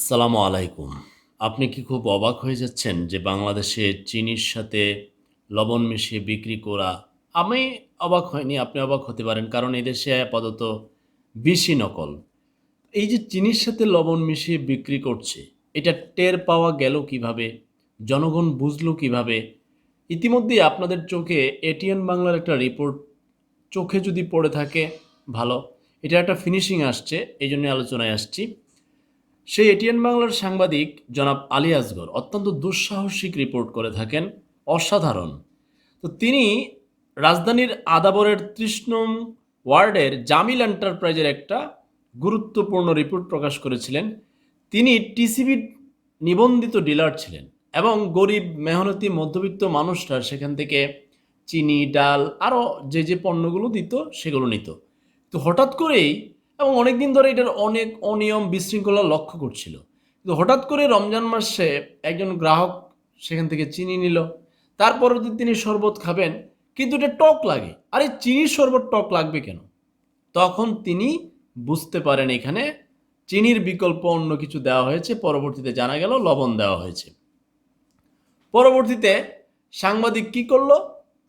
আসসালামু আলাইকুম। আপনি কি খুব অবাক হয়ে যাচ্ছেন যে বাংলাদেশে চিনির সাথে লবণ মিশিয়ে বিক্রি করা আমি অবাক হয়নি আপনি অবাক হতে পারেন, কারণ এই দেশে আপাতত বেশি নকল। এই যে চিনির সাথে লবণ মিশিয়ে বিক্রি করছে, এটা টের পাওয়া গেল কীভাবে? জনগণ বুঝলো কীভাবে? ইতিমধ্যেই আপনাদের চোখে এটিএন বাংলার একটা রিপোর্ট চোখে যদি পড়ে থাকে, ভালো। এটা একটা ফিনিশিং আসছে, এই জন্য আলোচনায় আসছি। সেই এটিএন বাংলার সাংবাদিক জনাব আলী আসগর অত্যন্ত দুঃসাহসিক রিপোর্ট করে থাকেন, অসাধারণ। তো তিনি রাজধানীর আদাবরের নং ওয়ার্ডের জামিল এন্টারপ্রাইজের একটা গুরুত্বপূর্ণ রিপোর্ট প্রকাশ করেছিলেন। তিনি টিসিবি নিবন্ধিত ডিলার ছিলেন এবং গরিব, মেহনতি, মধ্যবিত্ত মানুষরা সেখান থেকে চিনি, ডাল, আরও যে যে পণ্যগুলো দিত সেগুলো নিত। তো হঠাৎ করেই এবং অনেক দিন ধরে এটার অনেক অনিয়ম বিশৃঙ্খলা লক্ষ্য করছিল। কিন্তু হঠাৎ করে রমজান মাসে একজন গ্রাহক সেখান থেকে চিনি নিল। তারপর তিনি শরবত খাবেন, কিন্তু এটা টক লাগে। আরে চিনির শরবত টক লাগবে কেন? তখন তিনি বুঝতে পারেন এখানে চিনির বিকল্প অন্য কিছু দেওয়া হয়েছে। পরবর্তীতে জানা গেল লবণ দেওয়া হয়েছে। পরবর্তীতে সাংবাদিক কি করল?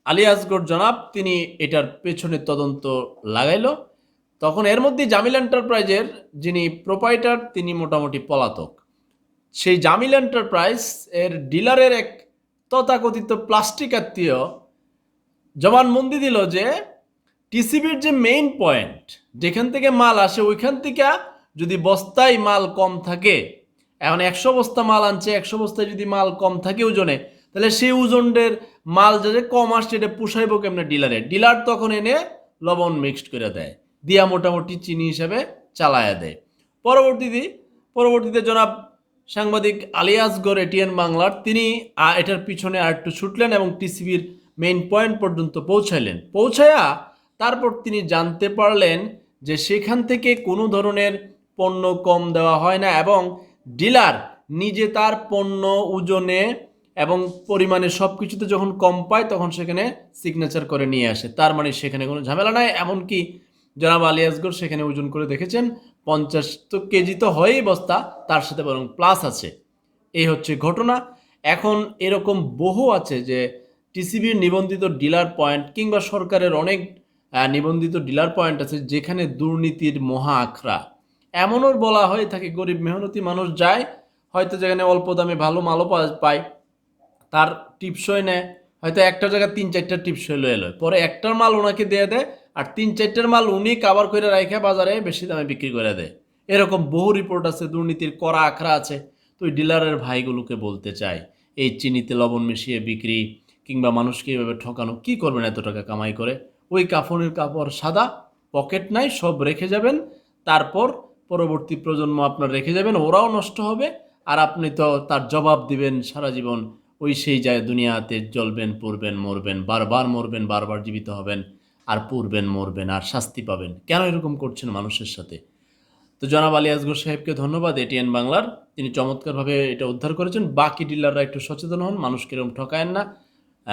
আলী আসগর জনাব, তিনি এটার পেছনে তদন্ত লাগাইলো। তখন এর মধ্যে জামিল এন্টারপ্রাইজের যিনি প্রোপাইটার তিনি মোটামুটি পলাতক। সেই জামিল এন্টারপ্রাইজ এর ডিলারের এক তথাকথিত প্লাস্টিক আত্মীয় জবানবন্দি দিল যে, টিসিবির যে মেইন পয়েন্ট যেখান থেকে মাল আসে, ওইখান থেকে যদি বস্তায় মাল কম থাকে, এখন একশো বস্তা মাল আনছে, একশো বস্তায় যদি মাল কম থাকে ওজনে, তাহলে সেই ওজনের মাল যে কম আসছে, এটা পুষাইব কেমনে ডিলারে? ডিলার তখন এনে লবণ মিক্সড করে দেয়। দিয়া মোটামুটি চিনি হিসাবে চালায়া দেয়। পরবর্তীতে পরবর্তীতে জনাব সাংবাদিক আলিয়াসগর এটিএন বাংলার, তিনি এটার পিছনে আর একটু ছুটলেন এবং টিসিবির মেইন পয়েন্ট পর্যন্ত পৌঁছাইলেন। পৌঁছায়া তারপর তিনি জানতে পারলেন যে সেখান থেকে কোনো ধরনের পণ্য কম দেওয়া হয় না এবং ডিলার নিজে তার পণ্য, ওজনে এবং পরিমাণে সব কিছুতে যখন কম পায়, তখন সেখানে সিগনেচার করে নিয়ে আসে। তার মানে সেখানে কোনো ঝামেলা নাই, এমনকি জনাব আলী আসগর সেখানে ওজন করে দেখেছেন, পঞ্চাশ তো কেজি তো হয়ই বস্তা, তার সাথে বরং প্লাস আছে। এই হচ্ছে ঘটনা। এখন এরকম বহু আছে যে টিসিবির নিবন্ধিত ডিলার পয়েন্ট কিংবা সরকারের অনেক নিবন্ধিত ডিলার পয়েন্ট আছে যেখানে দুর্নীতির মহা আখড়া। এমনও বলা হয়, থাকে গরিব মেহনতি মানুষ যায়, হয়তো যেখানে অল্প দামে ভালো মালও পায়, তার টিপসই নেয়। হয়তো একটা জায়গায় তিন, চারটা টিপসই লয়ে এলো। পরে একটার মাল ওনাকে দিয়ে দেয়, আর তিন, চারটার মাল উনি কাবার করে রাখে বাজারে বেশি দামে বিক্রি করে দেয়। এরকম বহু রিপোর্ট আছে, দুর্নীতির করা আখড়া আছে। তো ওই ডিলারের ভাইগুলোকে বলতে চাই, এই চিনিতে লবণ মিশিয়ে বিক্রি কিংবা মানুষকে এভাবে ঠকানো, কি করবেন এত টাকা কামাই করে? ওই কাফনের কাপড় সাদা পকেট নাই, সব রেখে যাবেন। তারপর পরবর্তী প্রজন্ম আপনার রেখে যাবেন, ওরাও নষ্ট হবে। আর আপনি তো তার জবাব দিবেন সারা জীবন ওই সেই যায় দুনিয়াতে জ্বলবেন, পড়বেন, মরবেন, বারবার মরবেন, বারবার জীবিত হবেন, আর পড়বেন, মরবেন, আর শাস্তি পাবেন। কেন এরকম করছেন মানুষের সাথে? তো জনাব আলী আসগর সাহেবকে ধন্যবাদ, এটিএন বাংলার। তিনি চমৎকারভাবে এটা উদ্ধার করেছেন। বাকি ডিলাররা একটু সচেতন হন মানুষকে এরকম ঠকায়েন না।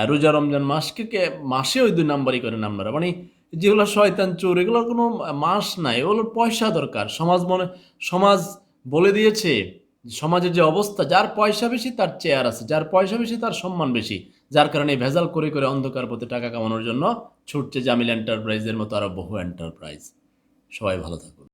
রোজা রমজান মাসকে কে- মাসে ওই দুই নাম্বারই করেন আপনারা। মানে যেগুলো শয়তান চোর, এগুলোর কোনো মাস নাই এগুলোর পয়সা দরকার। সমাজ মনে, সমাজ বলে দিয়েছে সমাজের যে অবস্থা, যার পয়সা বেশি, তার চেয়ার আছে। যার পয়সা বেশি, তার সম্মান বেশি। যার কারণে ভেজাল করে করে অন্ধকার পথে টাকা কামানোর জন্য ছুটছে জামিল এন্টারপ্রাইজের মতো আরও বহু এন্টারপ্রাইজ সবাই ভালো থাকুন।